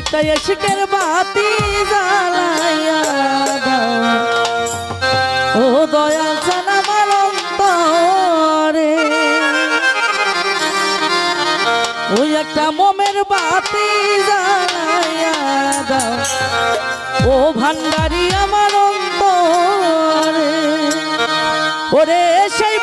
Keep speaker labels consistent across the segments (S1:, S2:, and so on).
S1: একটা এসকের বাতি জ্বালাইয়া ও দয়াল জানামার অন্তরে। ওই একটা মোমের বাতি জ্বালাইয়া দাও। ও ভান্ডারি আমার অন্তরে। ওরে সেই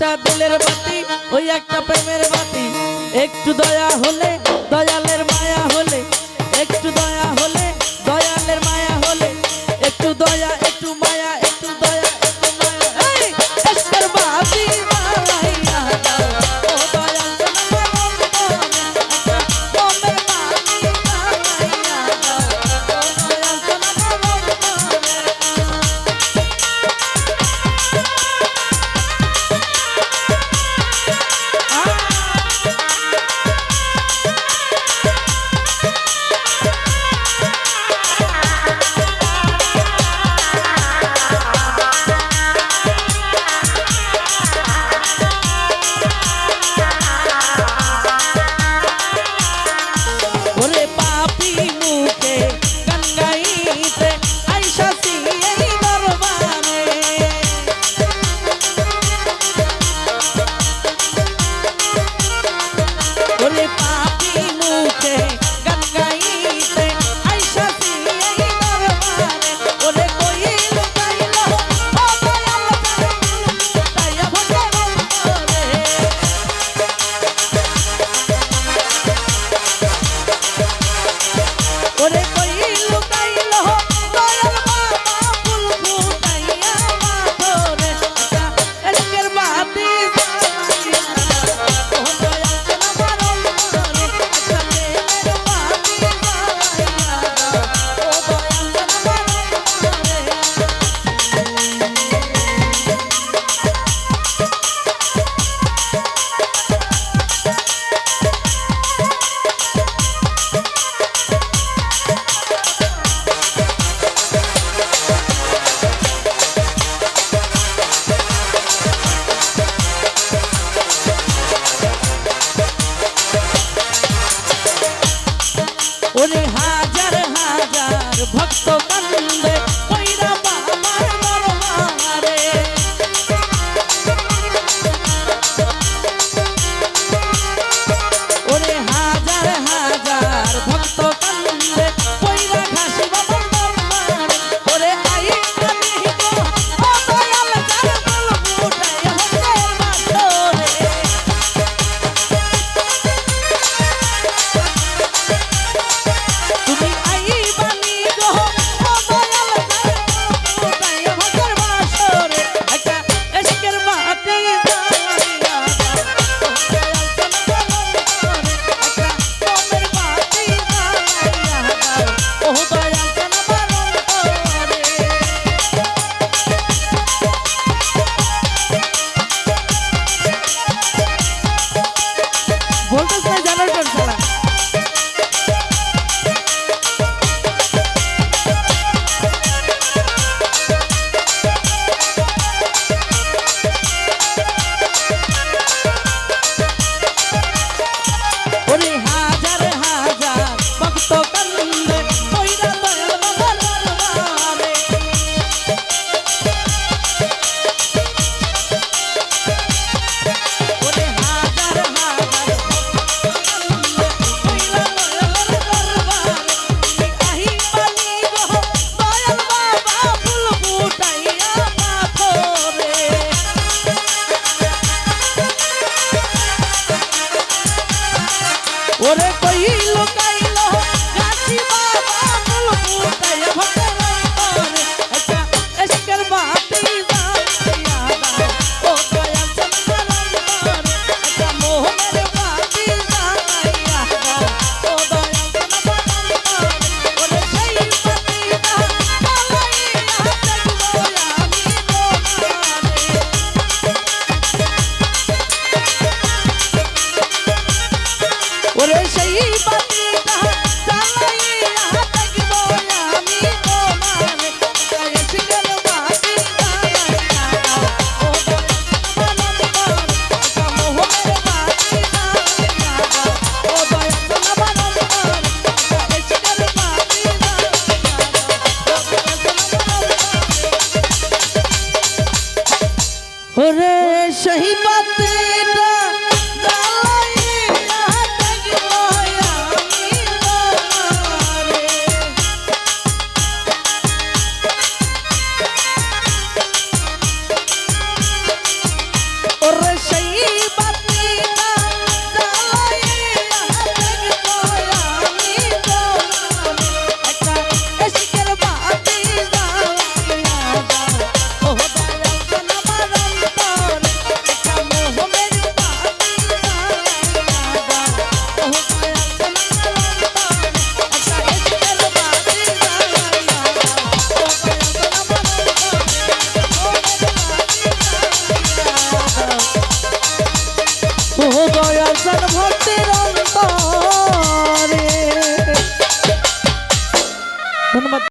S1: একটা দিলের বাতি ওই একটা প্রেমের বাতি। একটু দয়া হলে ওরে কইল কা তা